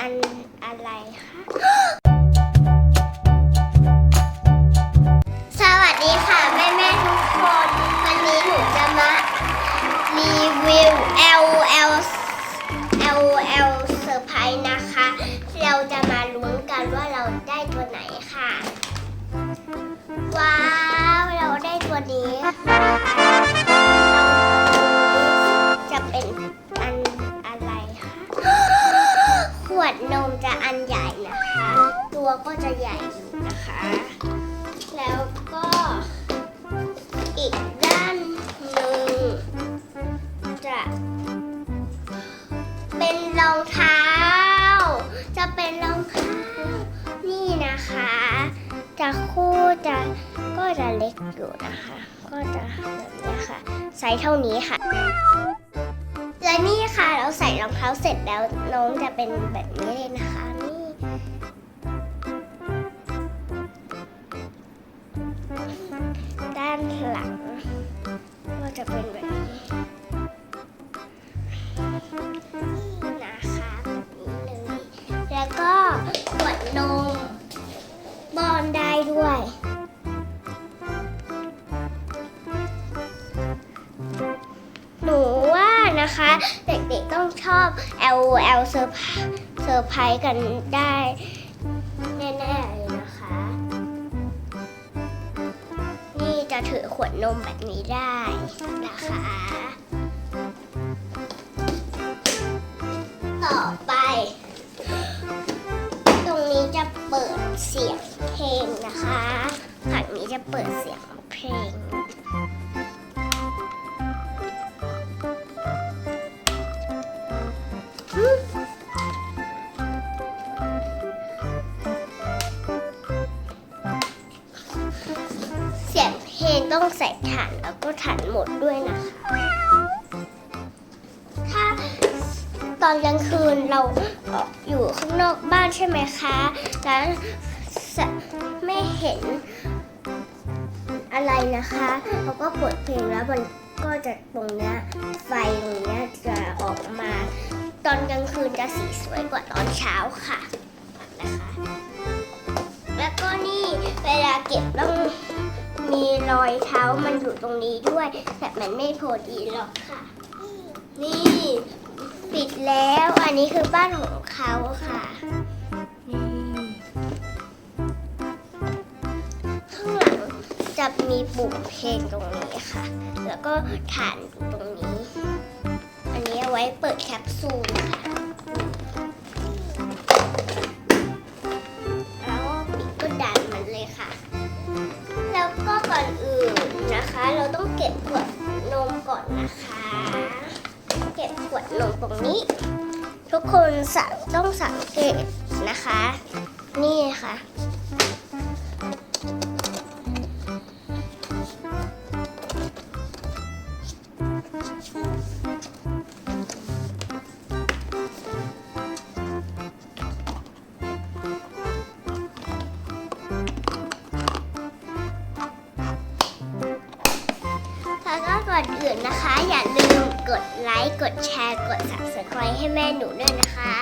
อันอะไรคะ วดนมจะอันใหญ่นะคะ ตัวก็จะใหญ่อยู่นะคะ แล้วก็อีกด้านหนึ่งจะเป็นรองเท้า จะเป็นรองเท้านี่นะคะ จะคู่จะก็จะเล็กอยู่นะคะ ก็จะแบบนี้ค่ะไซส์เท่านี้ค่ะ ใส่รองเท้าเสร็จแล้วน้องจะเป็นแบบนี้เลยนะคะนี่ด้านหลังก็จะเป็นแบบนี้นะคะแบบนี้เลยแล้วก็ขวดนมบอนได้ด้วยหนูว่านะคะ ต้องชอบ L L เซอร์เซอร์ไพรส์กันได้แน่ๆเลยนะคะ นี่จะถือขวดนมแบบนี้ได้นะคะ ต่อไป ตรงนี้จะเปิดเสียงเพลงนะคะฝั่งนี้จะเปิดเสียงเพลง ต้องใส่ฐานแล้วก็ฐานหมดด้วยนะคะ ถ้าตอนกลางคืนเราออกอยู่ข้างนอกบ้านใช่ไหมคะ แล้วไม่เห็นอะไรนะคะเราก็เปิดเพลงแล้วมันก็จะตรงเนี้ยไฟตรงเนี้ยจะออกมา ตอนกลางคืนจะสีสวยกว่าตอนเช้าค่ะนะคะ แล้วก็นี่เวลาเก็บต้อง มีรอยเท้ามันอยู่ตรงนี้ด้วย แต่มันไม่พอดีหรอกค่ะ นี่ปิดแล้วอันนี้คือบ้านของเขาค่ะนี่ข้างหลังจะมีปุ่มเพลงตรงนี้ค่ะ แล้วก็ฐานอยู่ตรงนี้ อันนี้เอาไว้เปิดแคปซูลค่ะ นมก่อนนะคะ เก็บขวดนมตรงนี้ ทุกคนสังต้องสังเกตนะคะ นี่ค่ะ อนอื่นนะคะ อย่าลืมกดไลค์ กดแชร์ กด subscribe ให้แม่หนูด้วยนะคะ